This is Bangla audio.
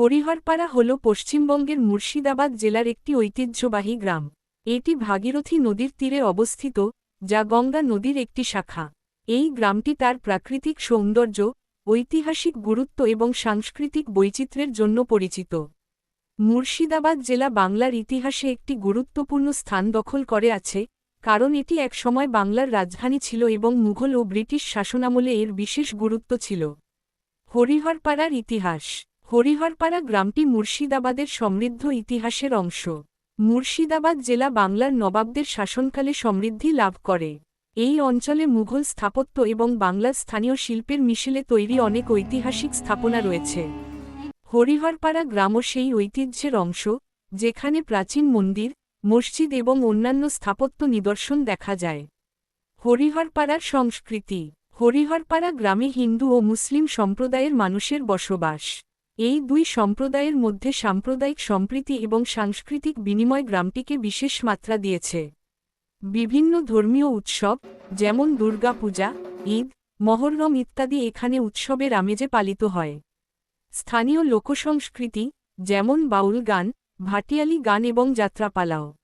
হরিহরপাড়া হল পশ্চিমবঙ্গের মুর্শিদাবাদ জেলার একটি ঐতিহ্যবাহী গ্রাম। এটি ভাগীরথী নদীর তীরে অবস্থিত, যা গঙ্গা নদীর একটি শাখা। এই গ্রামটি তার প্রাকৃতিক সৌন্দর্য, ঐতিহাসিক গুরুত্ব এবং সাংস্কৃতিক বৈচিত্র্যের জন্য পরিচিত। মুর্শিদাবাদ জেলা বাংলার ইতিহাসে একটি গুরুত্বপূর্ণ স্থান দখল করে আছে, কারণ এটি একসময় বাংলার রাজধানী ছিল এবং মুঘল ও ব্রিটিশ শাসনামলে এর বিশেষ গুরুত্ব ছিল। হরিহরপাড়ার ইতিহাস হরিহরপাড়া গ্রামটি মুর্শিদাবাদের সমৃদ্ধ ইতিহাসের অংশ। মুর্শিদাবাদ জেলা বাংলার নবাবদের শাসনকালে সমৃদ্ধি লাভ করে। এই অঞ্চলে মুঘল স্থাপত্য এবং বাংলার স্থানীয় শিল্পের মিশেলে তৈরি অনেক ঐতিহাসিক স্থাপনা রয়েছে। হরিহরপাড়া গ্রামও সেই ঐতিহ্যের অংশ, যেখানে প্রাচীন মন্দির, মসজিদ এবং অন্যান্য স্থাপত্য নিদর্শন দেখা যায়। হরিহরপাড়ার সংস্কৃতি। হরিহরপাড়া গ্রামে হিন্দু ও মুসলিম সম্প্রদায়ের মানুষের বসবাস। এই দুই সম্প্রদায়ের মধ্যে সাম্প্রদায়িক সম্প্রীতি এবং সাংস্কৃতিক বিনিময় গ্রামটিকে বিশেষ মাত্রা দিয়েছে। বিভিন্ন ধর্মীয় উৎসব, যেমন দুর্গাপূজা, ঈদ, মহরম ইত্যাদি এখানে উৎসবের আমেজে পালিত হয়। স্থানীয় লোকসংস্কৃতি, যেমন বাউল গান, ভাটিয়ালি গান এবং যাত্রাপালাও।